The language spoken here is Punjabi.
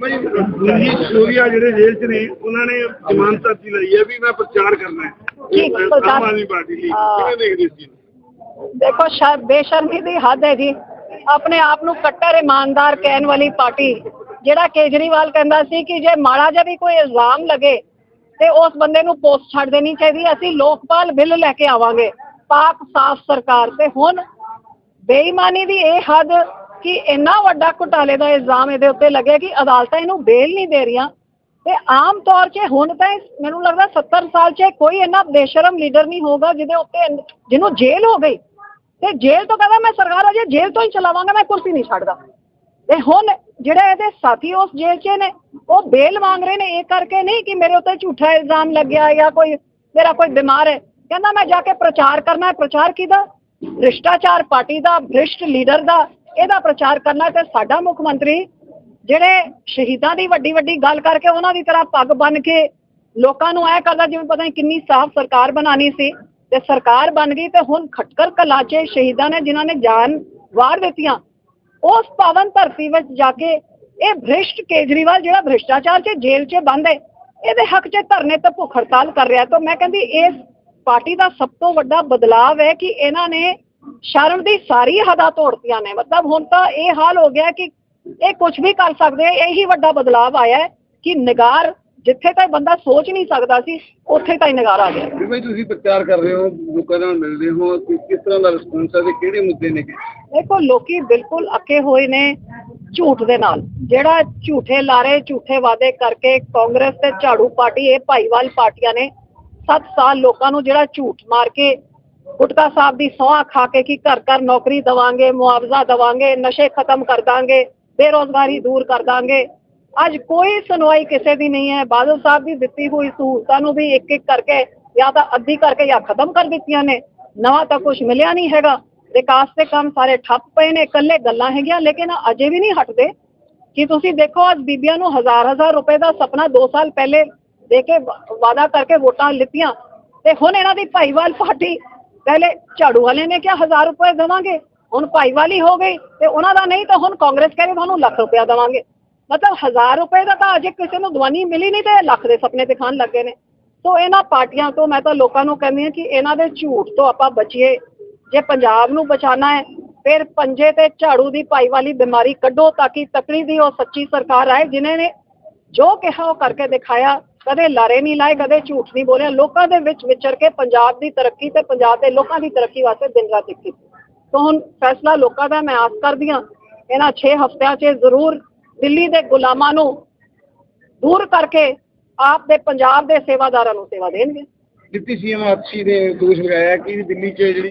ਭਾਈ ਦੂਜੀ ਸਟੋਰੀਆ ਜਿਹੜੇ ਜੇਲ੍ਹ 'ਚ ਨੇ ਉਹਨਾਂ ਨੇ ਜ਼ਮਾਨਤ ਅਰਜ਼ੀ ਲਈ ਹੈ ਵੀ ਮੈਂ ਪ੍ਰਚਾਰ ਕਰਨਾ ਹੈ ਕੀ ਪ੍ਰਚਾਰ? ਆਮ ਆਦਮੀ ਪਾਰਟੀ ਲਈ ਹਾਂ। ਕਿਵੇਂ ਦੇਖਦੇ ਸੀ ਦੇਖੋ ਸ਼ਰ ਬੇਸ਼ਰਮੀ ਦੀ ਹੱਦ ਹੈ ਜੀ ਆਪਣੇ ਆਪ ਨੂੰ ਕੱਟਰ ਇਮਾਨਦਾਰ ਕਹਿਣ ਵਾਲੀ ਪਾਰਟੀ ਜਿਹੜਾ ਕੇਜਰੀਵਾਲ ਕਹਿੰਦਾ ਸੀ ਕਿ ਜੇ ਮਾੜਾ ਜਿਹਾ ਵੀ ਕੋਈ ਇਲਜ਼ਾਮ ਲੱਗੇ ਤੇ ਉਸ ਬੰਦੇ ਨੂੰ ਪੋਸਟ ਛੱਡ ਦੇਣੀ ਚਾਹੀਦੀ ਹੈ। ਅਸੀਂ ਲੋਕਪਾਲ ਬਿੱਲ ਲੈ ਕੇ ਆਵਾਂਗੇ ਪਾਕ ਸਾਫ਼ ਸਰਕਾਰ ਤੇ ਹੁਣ ਬੇਈਮਾਨੀ ਦੀ ਇਹ ਹੱਦ ਕਿ ਇੰਨਾ ਵੱਡਾ ਘੁਟਾਲੇ ਦਾ ਇਲਜ਼ਾਮ ਇਹਦੇ ਉੱਤੇ ਲੱਗਿਆ ਕਿ ਅਦਾਲਤਾਂ ਇਹਨੂੰ ਬੇਲ ਨਹੀਂ ਦੇ ਰਹੀਆਂ। ਤੇ ਆਮ ਤੌਰ 'ਤੇ ਹੁਣ ਤਾਂ ਮੈਨੂੰ ਲੱਗਦਾ 70 ਸਾਲ 'ਚ ਕੋਈ ਇੰਨਾ ਬੇਸ਼ਰਮ ਲੀਡਰ ਨਹੀਂ ਹੋਗਾ ਜਿਹਦੇ ਉੱਤੇ ਜਿਹਨੂੰ ਜੇਲ੍ਹ ਹੋ ਗਈ। ਤੇ ਜੇਲ੍ਹ ਤੋਂ ਕਹਿੰਦਾ ਮੈਂ ਸਰਕਾਰ ਅਜੇ ਜੇਲ੍ਹ ਤੋਂ ਹੀ ਚਲਾਵਾਂਗਾ, ਮੈਂ ਕੁਰਸੀ ਨਹੀਂ ਛੱਡਦਾ। ਤੇ ਹੁਣ ਜਿਹੜੇ ਇਹਦੇ ਸਾਥੀ ਉਸ ਜੇਲ੍ਹ 'ਚ ਨੇ, ਉਹ ਬੇਲ ਮੰਗ ਰਹੇ ਨੇ ਇਹ ਕਰਕੇ ਨਹੀਂ ਕਿ ਮੇਰੇ ਉੱਤੇ ਝੂਠਾ ਇਲਜ਼ਾਮ ਲੱਗਿਆ ਜਾਂ ਕੋਈ ਮੇਰਾ ਕੋਈ ਬਿਮਾਰ ਹੈ। ਕਹਿੰਦਾ ਮੈਂ ਜਾ ਕੇ ਪ੍ਰਚਾਰ ਕਰਨਾ ਹੈ। ਪ੍ਰਚਾਰ ਕਿਹਦਾ? ਭ੍ਰਿਸ਼ਟਾਚਾਰ ਪਾਰਟੀ ਦਾ, ਭ੍ਰਿਸ਼ਟ ਲੀਡਰ ਦਾ। ਇਹਦਾ ਪ੍ਰਚਾਰ ਕਰਨਾ ਤੇ ਸਾਡਾ ਮੁੱਖ ਮੰਤਰੀ ਜਿਹੜੇ ਸ਼ਹੀਦਾਂ ਦੀ ਵੱਡੀ ਵੱਡੀ ਗੱਲ ਕਰਕੇ ਉਹਨਾਂ ਦੀ ਤਰ੍ਹਾਂ ਪੱਗ ਬੰਨ ਕੇ ਲੋਕਾਂ ਨੂੰ ਐ ਕਰਦਾ ਜਿਵੇਂ ਪਤਾ ਨਹੀਂ ਕਿੰਨੀ ਸਾਫ਼ ਸਰਕਾਰ ਬਣਾਣੀ ਸੀ ਤੇ ਸਰਕਾਰ ਬਣ ਗਈ ਤੇ ਹੁਣ ਖਟਕਰ ਕਲਾਚੇ ਸ਼ਹੀਦਾਂ ਨੇ ਜਿਨ੍ਹਾਂ ਨੇ ਜਾਨ ਵਾਰ ਦਿੱਤੀਆਂ, ਉਸ ਪਾਵਨ ਧਰਤੀ ਵਿੱਚ ਜਾ ਕੇ ਇਹ ਭ੍ਰਿਸ਼ਟ ਕੇਜਰੀਵਾਲ ਜਿਹੜਾ ਭ੍ਰਿਸ਼ਟਾਚਾਰ 'ਚ ਜੇਲ੍ਹ 'ਚ ਬੰਦ ਹੈ, ਇਹਦੇ ਹੱਕ 'ਚ ਧਰਨੇ ਤੇ ਭੁੱਖ ਹੜਤਾਲ ਕਰ ਰਿਹਾ ਤਾਂ ਮੈਂ ਕਹਿੰਦੀ ਇਸ ਪਾਰਟੀ ਦਾ ਸਭ ਤੋਂ ਵੱਡਾ ਬਦਲਾਵ ਹੈ ਕਿ ਇਹਨਾਂ ਨੇ ਸ਼ਰਮ ਦੀ ਸਾਰੀ ਹੱਦਾਂ ਤੋੜਤੀਆਂ ਨੇ। ਮਤਲਬ ਹੁਣ ਤਾਂ ਇਹ ਹਾਲ ਹੋ ਗਿਆ ਕਿ ਇਹ ਕੁਝ ਵੀ ਕਰ ਸਕਦੇ ਆ ਇਹੀ ਵੱਡਾ ਬਦਲਾਵ ਆਇਆ ਕਿ ਨਿਗਾਰ ਜਿੱਥੇ ਤੱਕ ਬੰਦਾ ਸੋਚ ਨਹੀਂ ਸਕਦਾ ਸੀ ਉੱਥੇ ਤਾਂ ਹੀ ਨਿਗਾਰ ਆ ਗਿਆ। ਵੀ ਭਾਈ ਤੁਸੀਂ ਪ੍ਰਚਾਰ ਕਰ ਰਹੇ ਹੋ ਲੋਕਾਂ ਨਾਲ ਮਿਲਦੇ ਹੋ ਕਿ ਕਿਸ ਤਰ੍ਹਾਂ ਦਾ ਰਿਸਪੌਂਸ ਹੈ ਤੇ ਕਿਹੜੇ ਮੁੱਦੇ ਨੇ? ਦੇਖੋ ਲੋਕੀ ਬਿਲਕੁਲ ਅੱਕੇ ਹੋਏ ਨੇ ਝੂਠ ਦੇ ਨਾਲ। ਜਿਹੜਾ ਝੂਠੇ ਲਾਰੇ ਝੂਠੇ ਵਾਅਦੇ ਕਰਕੇ ਕਾਂਗਰਸ ਤੇ ਝਾੜੂ ਪਾਰਟੀ ਇਹ ਭਾਈਵਾਲ ਪਾਰਟੀਆਂ ਨੇ 7 ਸਾਲ ਲੋਕਾਂ ਨੂੰ ਜਿਹੜਾ ਝੂਠ ਮਾਰ ਕੇ ਗੁਟਕਾ ਸਾਹਿਬ ਦੀ ਸੌਂਹ ਖਾ ਕੇ ਕਿ ਘਰ ਘਰ ਨੌਕਰੀ ਦਵਾਂਗੇ, ਮੁਆਵਜ਼ਾ ਦਵਾਂਗੇ, ਨਸ਼ੇ ਖਤਮ ਕਰ ਦਾਂਗੇ, ਬੇਰੋਜ਼ਗਾਰੀ ਦੂਰ ਕਰ ਦਾਂਗੇ। ਅੱਜ ਕੋਈ ਸੁਣਵਾਈ ਕਿਸੇ ਦੀ ਨਹੀਂ ਹੈ। ਬਾਦਲ ਸਾਹਿਬ ਦੀ ਦਿੱਤੀ ਹੋਈ ਸਹੂਲਤਾਂ ਨੂੰ ਵੀ ਇੱਕ ਇੱਕ ਕਰਕੇ ਜਾਂ ਤਾਂ ਅੱਧੀ ਕਰਕੇ ਜਾਂ ਖਤਮ ਕਰ ਦਿੱਤੀਆਂ ਨੇ। ਨਵਾਂ ਤਾਂ ਕੁਝ ਮਿਲਿਆ ਨਹੀਂ ਹੈਗਾ। ਵਿਕਾਸ ਦੇ ਕੰਮ ਸਾਰੇ ਠੱਪ ਪਏ ਨੇ, ਇਕੱਲੇ ਗੱਲਾਂ ਹੈਗੀਆਂ, ਲੇਕਿਨ ਅਜੇ ਵੀ ਨਹੀਂ ਹਟਦੇ। ਕਿ ਤੁਸੀਂ ਦੇਖੋ, ਅੱਜ ਬੀਬੀਆਂ ਨੂੰ ਹਜ਼ਾਰ ਹਜ਼ਾਰ ਰੁਪਏ ਦਾ ਸੁਪਨਾ 2 ਸਾਲ ਪਹਿਲੇ ਦੇ ਕੇ ਵਾ- ਵਾਅਦਾ ਕਰਕੇ ਵੋਟਾਂ ਲਿੱਤੀਆਂ ਤੇ ਹੁਣ ਇਹਨਾਂ ਦੀ ਭਾਈਵਾਲ ਪਾਰਟੀ ਪਹਿਲੇ ਝਾੜੂ ਵਾਲੇ ਨੇ ਕਿਹਾ ਹਜ਼ਾਰ ਰੁਪਏ ਦੇਵਾਂਗੇ, ਹੁਣ ਭਾਈਵਾਲੀ ਹੋ ਗਈ ਤੇ ਉਹਨਾਂ ਦਾ ਨਹੀਂ ਤਾਂ ਹੁਣ ਕਾਂਗਰਸ ਕਹਿੰਦੇ ਤੁਹਾਨੂੰ ਲੱਖ ਰੁਪਇਆ ਦੇਵਾਂਗੇ। ਮਤਲਬ ਹਜ਼ਾਰ ਰੁਪਏ ਦਾ ਤਾਂ ਅਜੇ ਕਿਸੇ ਨੂੰ ਦਵਾਨੀ ਮਿਲੀ ਨਹੀਂ ਤੇ ਲੱਖ ਦੇ ਸੁਪਨੇ ਖਾਣ ਲੱਗੇ ਨੇ। ਸੋ ਇਹਨਾਂ ਪਾਰਟੀਆਂ ਤੋਂ ਮੈਂ ਤਾਂ ਲੋਕਾਂ ਨੂੰ ਕਹਿੰਦੀ ਹਾਂ ਕਿ ਇਹਨਾਂ ਦੇ ਝੂਠ ਤੋਂ ਆਪਾਂ ਬਚੀਏ। ਜੇ ਪੰਜਾਬ ਨੂੰ ਬਚਾਣਾ ਹੈ, ਫਿਰ ਪੰਜੇ ਤੇ ਝਾੜੂ ਦੀ ਭਾਈਵਾਲੀ ਬਿਮਾਰੀ ਕੱਢੋ ਤਾਂ ਕਿ ਤਕੜੀ ਦੀ ਉਹ ਸੱਚੀ ਸਰਕਾਰ ਆਏ, ਜਿਨ੍ਹਾਂ ਨੇ ਜੋ ਕਿਹਾ ਉਹ ਕਰਕੇ ਦਿਖਾਇਆ। ਕਦੇ ਲਾਰੇ ਨਹੀਂ ਲਾਏ, ਕਦੇ ਝੂਠ ਨਹੀਂ ਬੋਲਿਆ। ਲੋਕਾਂ ਦੇ ਵਿੱਚ ਵਿਚਰ ਕੇ ਪੰਜਾਬ ਦੀ ਤਰੱਕੀ ਤੇ ਪੰਜਾਬ ਦੇ ਲੋਕਾਂ ਦੀ ਤਰੱਕੀ ਵਾਸਤੇ ਦਿਨ ਰਾਤ ਇੱਕ ਕੀਤੀ ਤਾਂ ਹੁਣ ਫੈਸਲਾ ਲੋਕਾਂ ਦਾ, ਮੈਂ ਆਸ ਕਰਦੀ ਹਾਂ, ਇਹਨਾਂ 6 ਹਫ਼ਤਿਆਂ 'ਚ ਜ਼ਰੂਰ ਦਿੱਲੀ ਦੇ ਗੁਲਾਮਾਂ ਨੂੰ ਦੂਰ ਕਰਕੇ ਆਪ ਦੇ ਪੰਜਾਬ ਦੇ ਸੇਵਾਦਾਰਾਂ ਨੂੰ ਸੇਵਾ ਦੇਣਗੇ। ਡਿਪਟੀ ਸੀਐਮ ਆਤਸ਼ੀ ਨੇ ਦੋਸ਼ ਲਗਾਇਆ ਕਿ ਦਿੱਲੀ 'ਚ ਜਿਹੜੀ